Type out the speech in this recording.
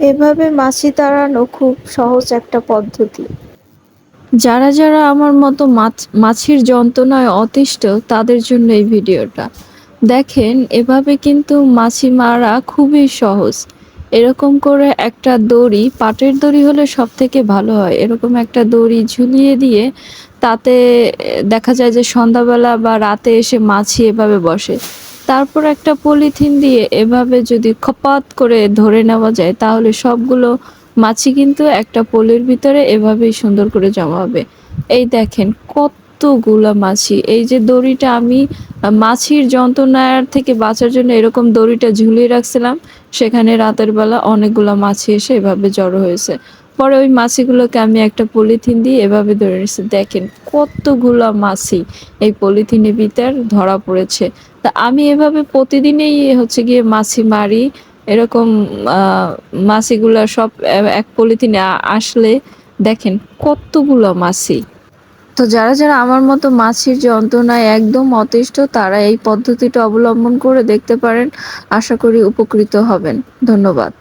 এভাবে মাছি তাড়ানো খুব সহজ একটা পদ্ধতি। যারা যারা আমার মতো মাছ, মাছির যন্ত্রণায় অতিষ্ঠ, তাদের জন্য এই ভিডিওটা। দেখেন, এভাবে কিন্তু মাছি মারা খুবই সহজ। এরকম করে একটা দড়ি, পাটের দড়ি হলে সব থেকে ভালো হয়। এরকম একটা দড়ি ঝুলিয়ে দিয়ে তাতে, দেখা যায় যে সন্ধ্যাবেলা বা রাতে এসে মাছি এভাবে বসে। তারপর একটা পলিথিন দিয়ে এভাবে যদি খপাত করে ধরে নেওয়া যায়, তাহলে সবগুলো মাছি কিন্তু একটা পলির ভিতরে এভাবেই সুন্দর করে জমা হবে। এই দেখেন কতগুলা মাছি। এই যে দড়িটা আমি মাছির যন্ত্রণার থেকে বাঁচার জন্য এরকম দড়িটা ঝুলিয়ে রাখছিলাম, সেখানে রাতের বেলা অনেকগুলা মাছি এসে এভাবে জড়ো হয়েছে। পরে ওই মাছিগুলোকে আমি একটা পলিথিন দিয়ে এভাবে ধরে নিচ্ছি দেখেন কতগুলা মাছি এই পলিথিনের ভিতর ধরা পড়েছে। তা আমি এভাবে প্রতিদিনেই হচ্ছে গিয়ে মাছি মারি, এরকম মাছিগুলা সব এক পলিথিনে আসলে দেখেন কতগুলো মাছি। তো যারা যারা আমার মতো মাছির যন্ত্রণায় একদম অতিষ্ঠ, তারা এই পদ্ধতিটা অবলম্বন করে দেখতে পারেন। আশা করি উপকৃত হবেন। ধন্যবাদ।